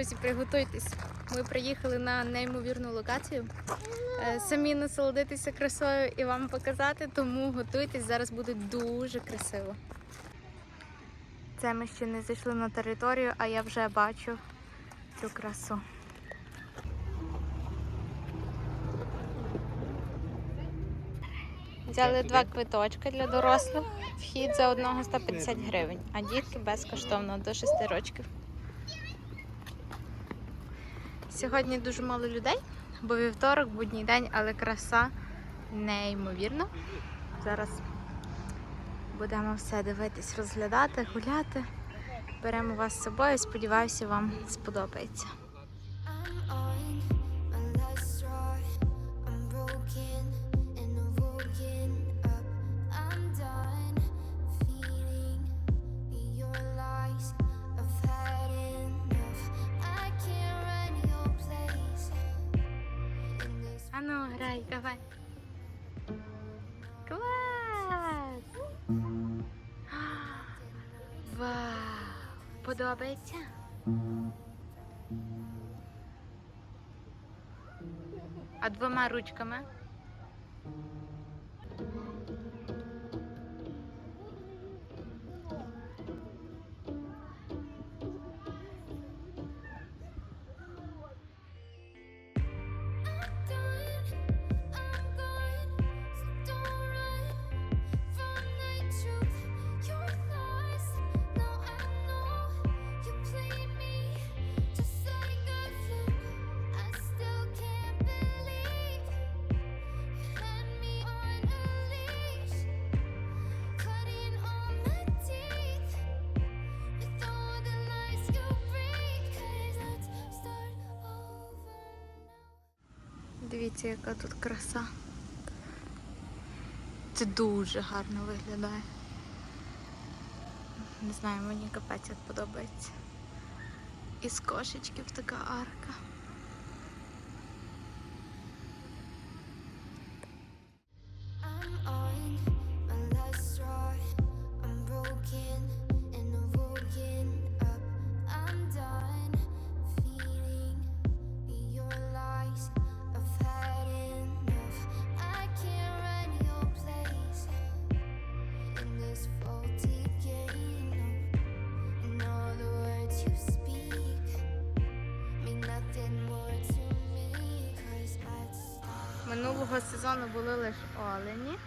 Друзі, приготуйтесь. Ми приїхали на неймовірну локацію. Е, Самі насолодитися красою і вам показати, тому готуйтесь, зараз буде дуже красиво. Це ми ще не зайшли на територію, а я вже бачу цю красу. Взяли два квиточки для дорослих. Вхід за одного 150 гривень, а дітки безкоштовно до 6 років. Сьогодні дуже мало людей, бо вівторок, будній день, але краса неймовірна. Зараз будемо все дивитись, розглядати, гуляти. Беремо вас з собою. Сподіваюся, вам сподобається. Ану, грай, давай. Клас! Вау! Подобається? А двома ручками? Дивіться, яка тут краса. Це дуже гарно виглядає. Не знаю, мені капець як подобається. Із кошечків така арка. Минулого сезону були лише олені,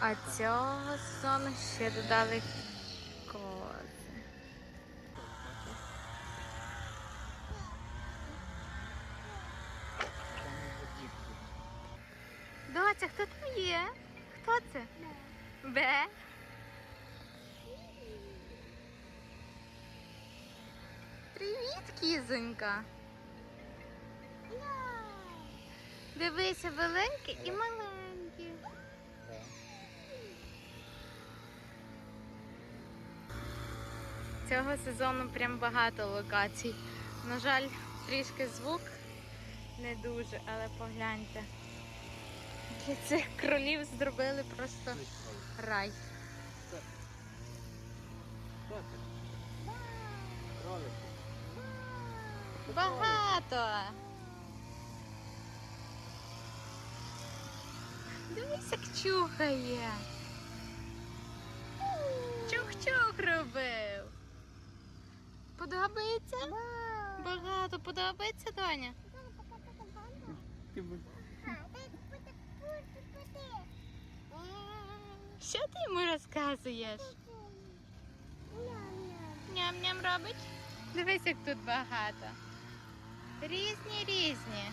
а цього сезону ще додали кози. Доця, хто там є? Хто це? Бе. Привіт, кізонька. Дивися, великі і маленькі. Цього сезону прям багато локацій. На жаль, трішки звук не дуже, але погляньте. Для цих кролів зробили просто рай. Багато. Дивись, як чухає. Чух-чух робив. Подобається? Багато подобається, Доня? Що ти йому розказуєш? Ням-ням робить? Дивись, як тут багато. Різні різні.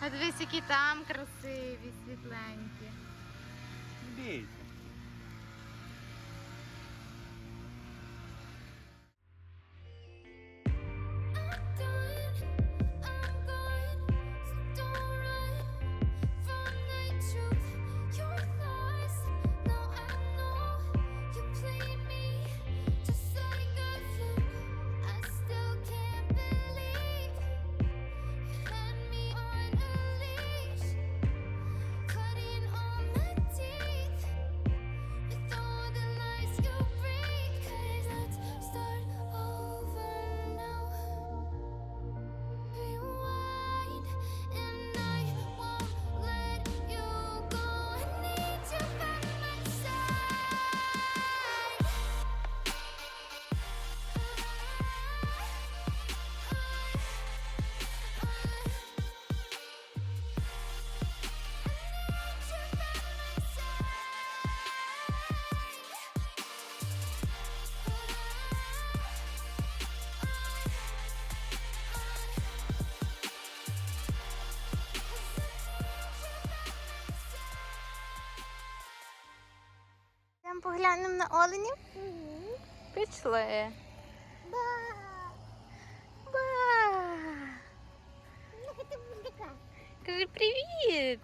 А дивись, які там красиві, світленькі. Бійся. Глянемо на оленів? Пішли. Ба. Ба! Кажи привіт!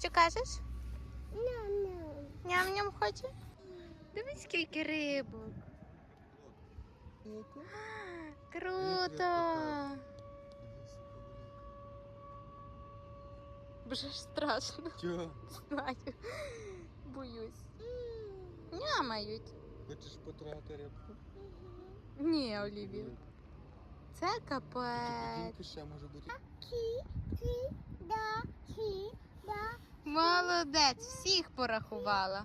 Що кажеш? Ну. Ням-ням хоче? Дивись, скільки рибок. Круто! Боже ж страшно, Чого? знаю. Боюсь. Нямають. Хочеш потрогати рибку? Ні, Олівія. Це капець. Дінки ще може бути. Молодець, всіх порахувала.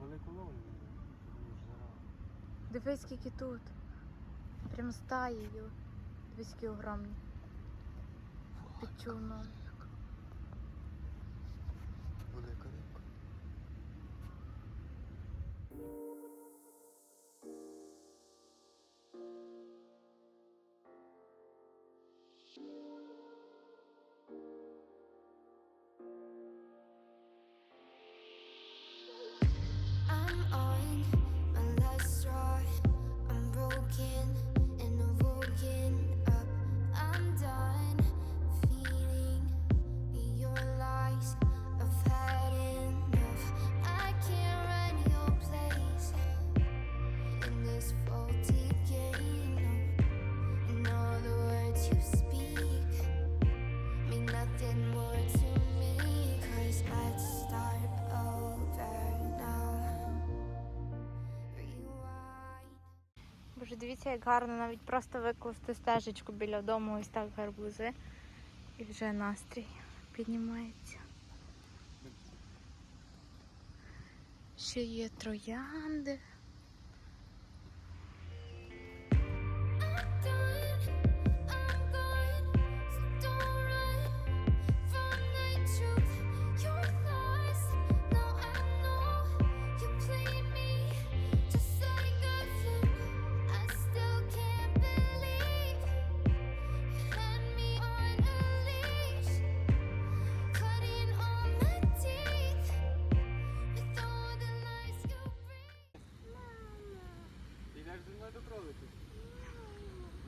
велику ловлю. Дивись, скільки тут. Прям стаєю. Дивись, які огромні. Під човном. Велика рибка. I'm дивіться, як гарно навіть просто викласти стежечку біля дому, ось так гарбузи. І вже настрій піднімається. Ще є троянди.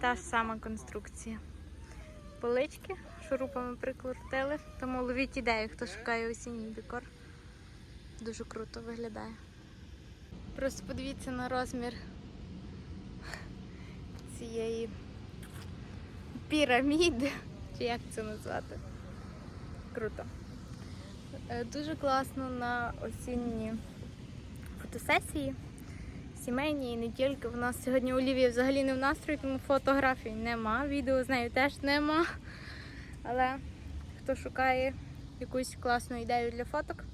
Та ж сама конструкція. Полички шурупами прикрутили, тому ловіть ідею, хто шукає осінній декор. Дуже круто виглядає. Просто подивіться на розмір цієї піраміди, чи як це назвати. Круто. Е, Дуже класно на осінні фотосесії сімейні і не тільки. У нас сьогодні Олівія взагалі не в настрої, тому фотографій нема. Відео з нею теж нема. Але хто шукає якусь класну ідею для фоток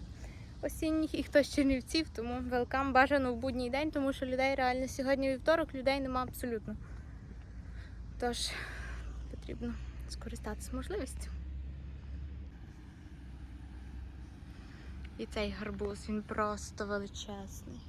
осінніх і хто з Чернівців, тому велкам бажано в будній день, тому що людей реально сьогодні вівторок, людей нема абсолютно. Тож потрібно скористатися можливістю. І цей гарбуз, він просто величезний.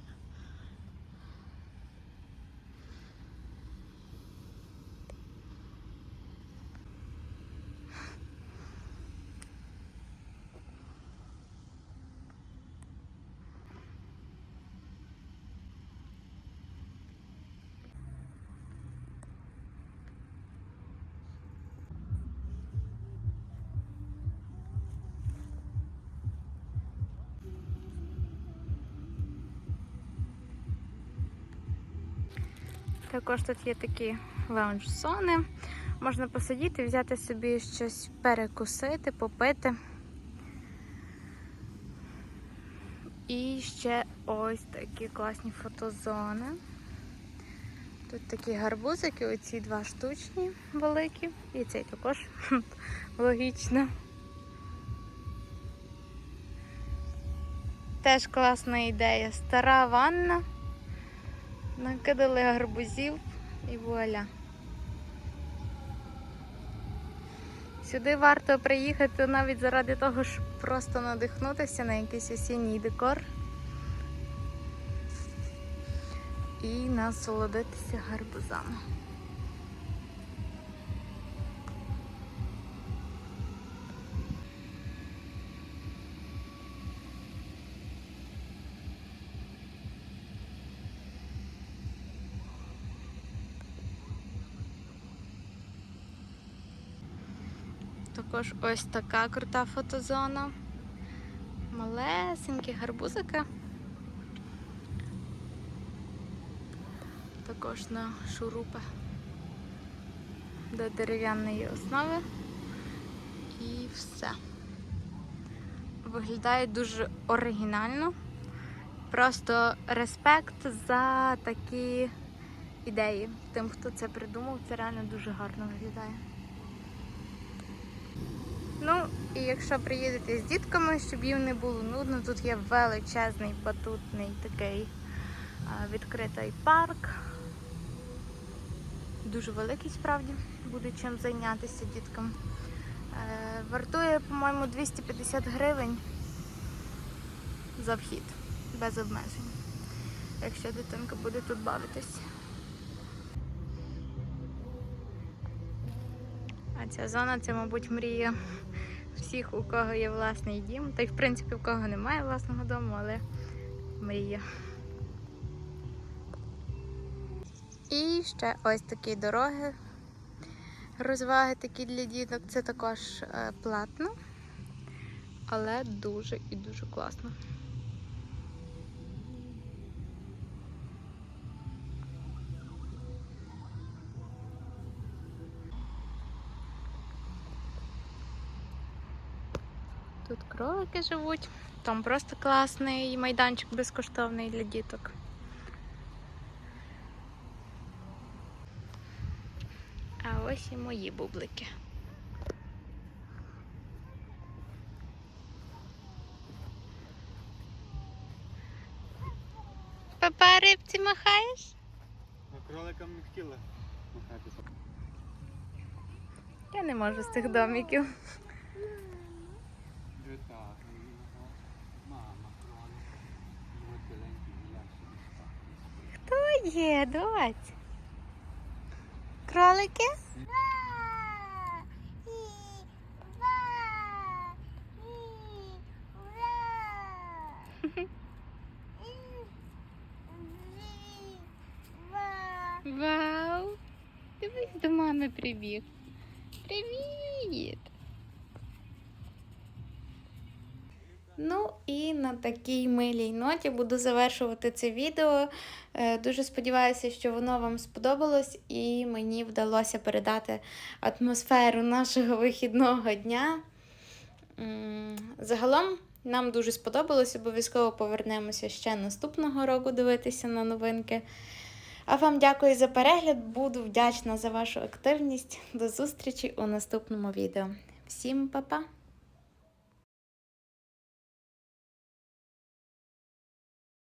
Також тут є такі лаунж-зони. Можна посидіти, взяти собі щось перекусити, попити. І ще ось такі класні фотозони. Тут такі гарбузики, оці два штучні великі. І цей також логічно. Теж класна ідея. Стара ванна. Накидали гарбузів і вуаля. Сюди варто приїхати навіть заради того, щоб просто надихнутися на якийсь осінній декор і насолодитися гарбузами. Також ось така крута фотозона. Малесенькі гарбузики. Також на шурупи до дерев'яної основи. І все. Виглядає дуже оригінально. Просто респект за такі ідеї. Тим, хто це придумав, це реально дуже гарно виглядає. Ну, і якщо приїдете з дітками, щоб їм не було нудно, тут є величезний батутний такий відкритий парк. Дуже великий справді, буде чим зайнятися діткам. Е, вартує, по-моєму, 250 гривень за вхід, без обмежень, якщо дитинка буде тут бавитись. Ця зона це, мабуть, мрія всіх, у кого є власний дім. Та й в принципі у кого немає власного дому, але мрія. І ще ось такі дороги. Розваги такі для діток. Це також е, платно, але дуже і дуже класно. Кролики живуть, там просто класний майданчик безкоштовний для діток. А ось і мої бублики. Папа рибці махаєш? А кроликам не хотіла махатися. Я не можу з цих домиків. Гуляв собі спати. Хто є, доць? Кролики? Вау! Дивись, до мами прибіг. Привіт! Ну і на такій милій ноті буду завершувати це відео. Е, Дуже сподіваюся, що воно вам сподобалось і мені вдалося передати атмосферу нашого вихідного дня. Загалом нам дуже сподобалось, обов'язково повернемося ще наступного року дивитися на новинки. А вам дякую за перегляд, буду вдячна за вашу активність. До зустрічі у наступному відео. Всім па-па!